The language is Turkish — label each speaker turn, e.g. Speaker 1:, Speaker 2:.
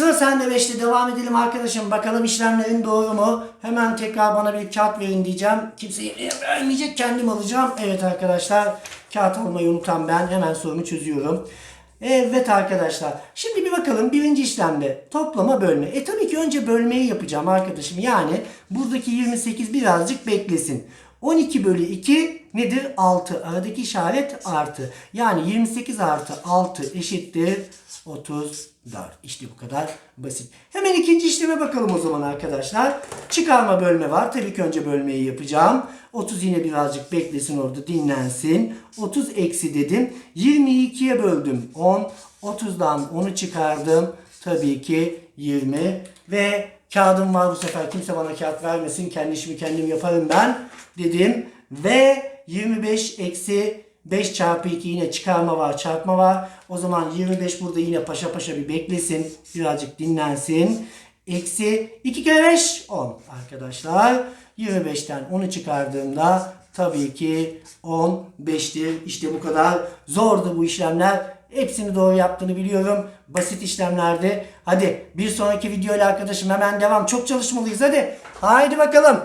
Speaker 1: sen de 5'te devam edelim arkadaşım. Bakalım işlemlerin doğru mu? Hemen tekrar bana bir kağıt verin diyeceğim. Kimseye vermeyecek kendim alacağım. Evet arkadaşlar kağıt almayı unutan ben hemen sorumu çözüyorum. Evet arkadaşlar. Şimdi bir bakalım birinci işlemde toplama bölme. E tabii ki önce bölmeyi yapacağım arkadaşım. Yani buradaki 28 birazcık beklesin. 12 bölü 2 nedir? 6. Aradaki işaret artı. Yani 28 artı 6 eşittir 34. İşte bu kadar basit. Hemen ikinci işleme bakalım o zaman arkadaşlar. Çıkarma bölme var. Tabii ki önce bölmeyi yapacağım. 30 yine birazcık beklesin orada dinlensin. 30 eksi dedim. 22'ye böldüm 10. 30'dan 10'u çıkardım. Tabii ki 20 ve kağıdım var bu sefer. Kimse bana kağıt vermesin. Kendi işimi kendim yaparım ben dedim. Ve 25 eksi 5 çarpı 2 yine çıkarma var, çarpma var. O zaman 25 burada yine paşa paşa bir beklesin. Birazcık dinlensin. Eksi 2 kere 5 10 arkadaşlar. 25'ten 10'u çıkardığımda tabii ki 15'tir. İşte bu kadar zordu bu işlemler. Hepsini doğru yaptığını biliyorum. Basit işlemlerdi. Hadi bir sonraki videoyla arkadaşım hemen devam. Çok çalışmalıyız hadi. Haydi bakalım.